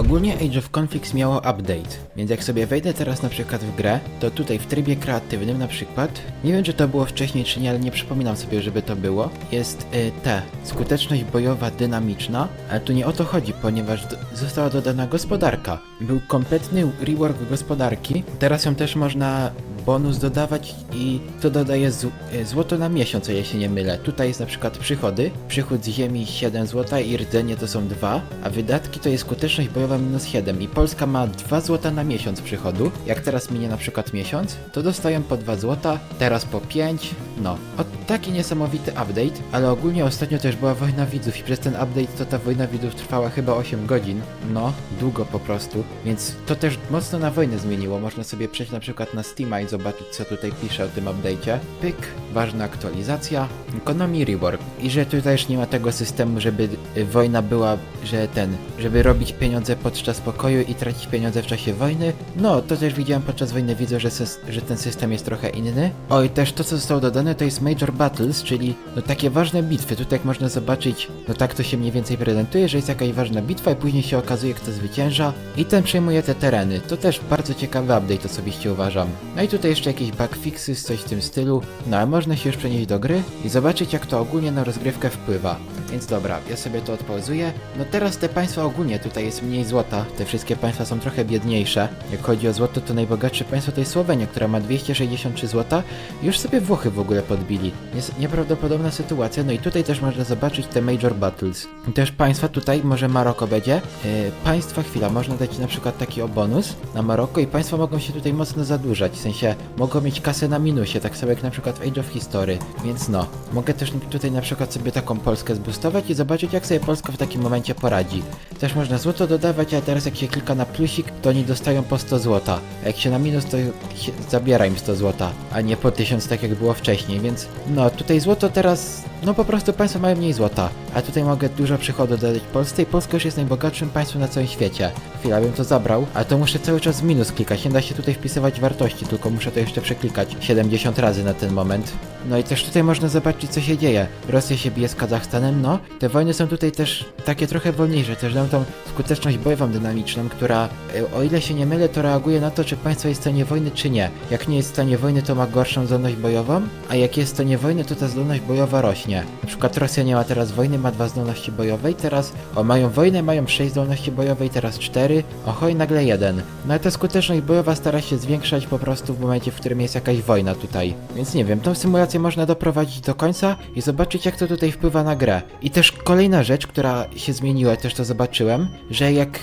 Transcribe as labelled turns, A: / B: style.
A: Ogólnie Age of Conflicts miało update, więc jak sobie wejdę teraz na przykład w grę, to tutaj w trybie kreatywnym na przykład, nie wiem czy to było wcześniej czy nie, ale nie przypominam sobie, żeby to było, jest y, T, skuteczność bojowa dynamiczna, ale tu nie o to chodzi, ponieważ została dodana gospodarka. Był kompletny rework gospodarki, teraz ją też można bonus dodawać i to dodaje z, y, złoto na miesiąc, o ile się nie mylę. Tutaj jest na przykład przychody, przychód z ziemi 7 zł i rdzenie to są 2, a wydatki to jest skuteczność bojowa minus 7 i Polska ma 2 zł na miesiąc przychodu. Jak teraz minie na przykład miesiąc, to dostają po 2 zł, teraz po 5, no. O, taki niesamowity update, ale ogólnie ostatnio też była wojna widzów i przez ten update to ta wojna widzów trwała chyba 8 godzin. No, długo po prostu, więc to też mocno na wojnę zmieniło. Można sobie przejść na przykład na Steama i zobaczyć co tutaj pisze o tym update'cie. Pyk, ważna aktualizacja, economy rework. I że tutaj też nie ma tego systemu, żeby y, wojna była, że ten, żeby robić pieniądze podczas pokoju i tracić pieniądze w czasie wojny. No, to też widziałem podczas wojny, widzę, że, że ten system jest trochę inny. O, i też to, co zostało dodane, to jest Major Battles, czyli no takie ważne bitwy. Tutaj jak można zobaczyć, no tak to się mniej więcej prezentuje, że jest jakaś ważna bitwa i później się okazuje, kto zwycięża i ten przejmuje te tereny. To też bardzo ciekawy update osobiście uważam. No i tutaj jeszcze jakieś bugfixy, coś w tym stylu. No ale można się już przenieść do gry i zobaczyć, jak to ogólnie na rozgrywkę wpływa. Więc dobra, ja sobie to odpauzuję. No teraz te państwa ogólnie, tutaj jest mniej złota. Te wszystkie państwa są trochę biedniejsze. Jak chodzi o złoto, to najbogatsze państwo to jest Słowenia, która ma 263 złota. Już sobie Włochy w ogóle podbili. Jest nieprawdopodobna sytuacja. No i tutaj też można zobaczyć te Major Battles. Też państwa tutaj, może Maroko będzie. Yy, państwa, chwila, można dać na przykład taki o bonus na Maroko i państwa mogą się tutaj mocno zadłużać. W sensie mogą mieć kasę na minusie, tak samo jak na przykład w Age of History. Więc no, mogę też tutaj na przykład sobie taką Polskę zboostować i zobaczyć jak sobie Polska w takim momencie poradzi. Też można złoto dodawać, a teraz jak się klika na plusik, to oni dostają po 100 złota. A jak się na minus, to się zabiera im 100 złota, a nie po 1000 tak jak było wcześniej, więc no tutaj złoto teraz, no po prostu państwa mają mniej złota. A tutaj mogę dużo przychodu dodać Polsce i Polska już jest najbogatszym państwem na całym świecie. Chwila, bym to zabrał, a to muszę cały czas minus klikać, nie da się tutaj wpisywać wartości, tylko muszę to jeszcze przeklikać 70 razy na ten moment. No i też tutaj można zobaczyć co się dzieje. Rosja się bije z Kazachstanem, no. Te wojny są tutaj też takie trochę wolniejsze, też dają tą skuteczność bojową dynamiczną, która e, o ile się nie mylę, to reaguje na to, czy państwo jest w stanie wojny, czy nie. Jak nie jest w stanie wojny, to ma gorszą zdolność bojową, a jak jest w stanie wojny, to ta zdolność bojowa rośnie. Na przykład Rosja nie ma teraz wojny, ma dwa zdolności bojowe i teraz, o mają wojnę, mają sześć zdolności bojowej, teraz cztery, oho i nagle jeden. No ale ta skuteczność bojowa stara się zwiększać po prostu w momencie, w którym jest jakaś wojna tutaj. Więc nie wiem, tą symulację można doprowadzić do końca i zobaczyć jak to tutaj wpływa na grę. I też kolejna rzecz, która się zmieniła, też to zobaczyłem, że jak